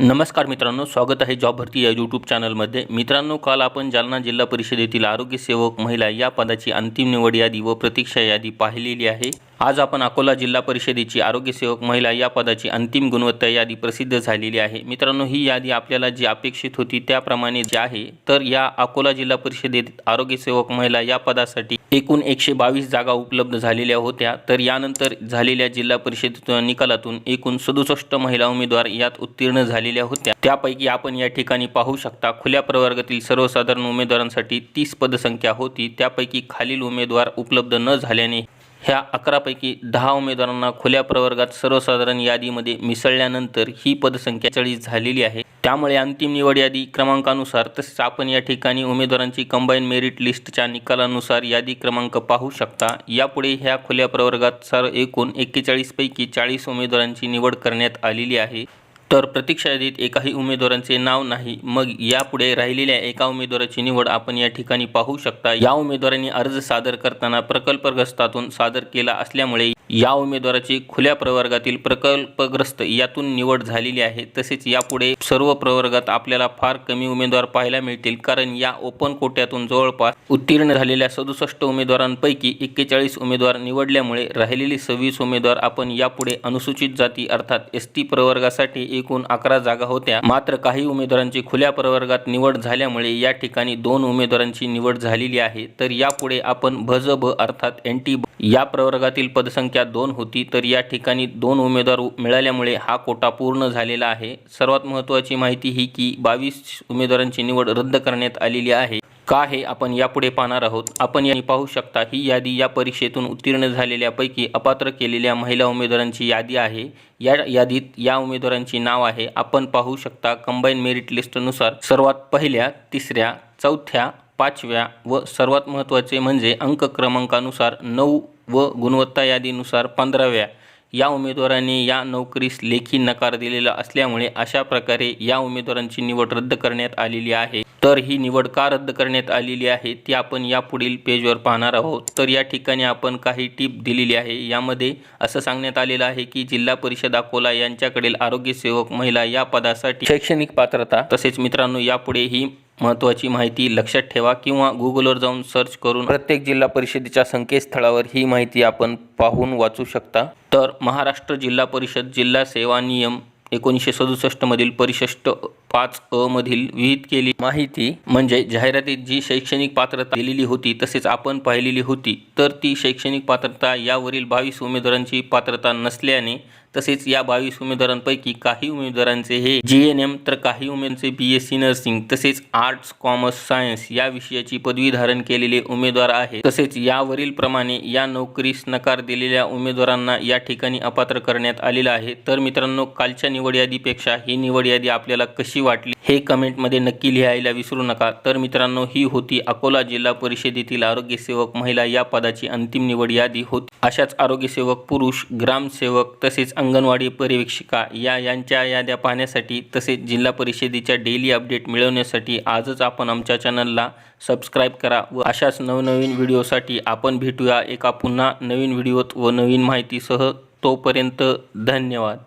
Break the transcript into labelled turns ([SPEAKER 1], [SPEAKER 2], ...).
[SPEAKER 1] नमस्कार मित्रांनो स्वागत आहे जॉब भरती या यूट्यूब चॅनलमध्ये मित्रांनो काल आपण जालना जिल्हा परिषदेतील आरोग्य सेवक महिला या पदाची अंतिम निवड यादी व प्रतीक्षा यादी पाहिलेली आहे. आज आपण अकोला जिल्हा परिषदेची आरोग्यसेवक महिला या पदाची अंतिम गुणवत्ता यादी प्रसिद्ध झालेली आहे. मित्रांनो ही यादी आपल्याला जी अपेक्षित होती त्याप्रमाणे जी आहे तर या अकोला जिल्हा परिषदेत आरोग्यसेवक महिला या पदासाठी एकूण एकशे बावीस जागा उपलब्ध झालेल्या होत्या. तर यानंतर झालेल्या जिल्हा परिषद निकालातून एकूण सदुसष्ट महिला उमेदवार यात उत्तीर्ण झालेल्या होत्या. त्यापैकी आपण या ठिकाणी पाहू शकता खुल्या प्रवर्गातील सर्वसाधारण उमेदवारांसाठी तीस पदसंख्या होती. त्यापैकी खालील उमेदवार उपलब्ध न झाल्याने ह्या अकरापैकी दहा उमेदवारांना खुल्या प्रवर्गात सर्वसाधारण यादीमध्ये मिसळल्यानंतर ही पदसंख्या चाळीस झालेली आहे. त्यामुळे अंतिम निवड यादी क्रमांकानुसार तसेच आपण या ठिकाणी उमेदवारांची कंबाईन मेरिट लिस्टच्या निकालानुसार यादी क्रमांक पाहू शकता. यापुढे ह्या खुल्या प्रवर्गात सर एकूण एक्केचाळीसपैकी चाळीस उमेदवारांची निवड करण्यात आलेली आहे. तर प्रतीक्षा यादीत एकाही उमेदवारांचे नाव नाही. मग यापुढे राहिलेल्या एका उमेदवाराची निवड आपण या ठिकाणी पाहू शकता. या उमेदवारांनी अर्ज सादर करताना प्रकल्पग्रस्तातून सादर केला असल्यामुळे या उमेदवाराची खुल्या प्रवर्गातील प्रकल्पग्रस्त यातून निवड झालेली आहे. तसेच यापुढे सर्व प्रवर्गात आपल्याला फार कमी उमेदवार पाहायला मिळतील. कारण या ओपन कोट्यातून जवळपास उत्तीर्ण झालेल्या सदुसष्ट उमेदवारांपैकी एक्केचाळीस उमेदवार निवडल्यामुळे राहिलेली सव्वीस उमेदवार आपण यापुढे अनुसूचित जाती अर्थात एस टी प्रवर्गासाठी एकूण अकरा जागा होत्या. मात्र काही उमेदवारांची खुल्या प्रवर्गात निवड झाल्यामुळे या ठिकाणी दोन उमेदवारांची निवड झालेली आहे. तर यापुढे आपण भज ब अर्थात एन टी या प्रवर्गातील पदसंख्या दोन होती तर या ठिकाणी दोन उमेदवार मिळाल्यामुळे हा कोटा पूर्ण झालेला आहे. सर्वात महत्त्वाची माहिती ही की बावीस उमेदवारांची निवड रद्द करण्यात आलेली आहे. का हे आपण यापुढे पाहणार आहोत. आपण यांनी पाहू शकता ही यादी या परीक्षेतून उत्तीर्ण झालेल्यापैकी अपात्र केलेल्या महिला उमेदवारांची यादी आहे. या यादीत या उमेदवारांची नाव आहे. आपण पाहू शकता कंबाईन मेरिट लिस्टनुसार सर्वात पहिल्या तिसऱ्या चौथ्या पाचव्या व सर्वात महत्त्वाचे म्हणजे अंक क्रमांकानुसार नऊ व गुणवत्ता यादीनुसार पंधराव्या. या उमेदवारांनी या नोकरीस लेखी नकार दिलेला असल्यामुळे अशा प्रकारे या उमेदवारांची निवड रद्द करण्यात आलेली आहे. तर ही निवड का रद्द करण्यात आलेली आहे ती आपण या पुढील पेजवर पाहणार आहोत. तर या ठिकाणी आपण काही टीप दिलेली आहे. यामध्ये असं सांगण्यात आलेलं आहे की जिल्हा परिषद अकोला यांच्याकडील आरोग्य सेवक महिला या पदासाठी शैक्षणिक पात्रता तसेच मित्रांनो यापुढे ही महत्त्वाची माहिती लक्षात ठेवा किंवा गुगलवर जाऊन सर्च करून प्रत्येक जिल्हा परिषदेच्या संकेतस्थळावर ही माहिती आपण पाहून वाचू शकता. तर महाराष्ट्र जिल्हा परिषद जिल्हा सेवा नियम एकोणीसशे सदुसष्टमधील परिशिष्ट पाच अ मधील विहित केली. माहिती म्हणजे जाहिरातीत जी शैक्षणिक पात्रता दिलेली होती तसेच आपण पाहिलेली होती तर ती शैक्षणिक पात्रता यावरील बावीस उमेदवारांची पात्रता नसल्याने तसेच या बावीस उमेदवारांपैकी काही उमेदवारांचे हे जी एन एम तर काही उमेदवारांचे बी एस सी नर्सिंग तसेच आर्ट्स कॉमर्स सायन्स या विषयाची पदवी धारण केलेले उमेदवार आहेत. तसेच यावरील प्रमाणे या नोकरीस नकार दिलेल्या उमेदवारांना या ठिकाणी अपात्र करण्यात आलेलं आहे. तर मित्रांनो कालच्या निवड यादीपेक्षा ही निवड यादी आपल्याला कशी वाटली हे कमेंटमध्ये नक्की लिहायला विसरू नका. तर मित्रांनो ही होती अकोला जिल्हा परिषदेतील आरोग्यसेवक महिला या पदाची अंतिम निवड यादी होती. अशाच आरोग्यसेवक पुरुष ग्रामसेवक तसेच अंगणवाडी पर्यवेक्षिका या यांच्या याद्या पाहण्यासाठी तसेच जिल्हा परिषदेच्या डेली अपडेट मिळवण्यासाठी आजच आपण आमच्या चॅनलला सबस्क्राईब करा व अशाच नवनवीन व्हिडिओसाठी आपण भेटूया एका पुन्हा नवीन व्हिडिओत व नवीन माहितीसह. तोपर्यंत धन्यवाद.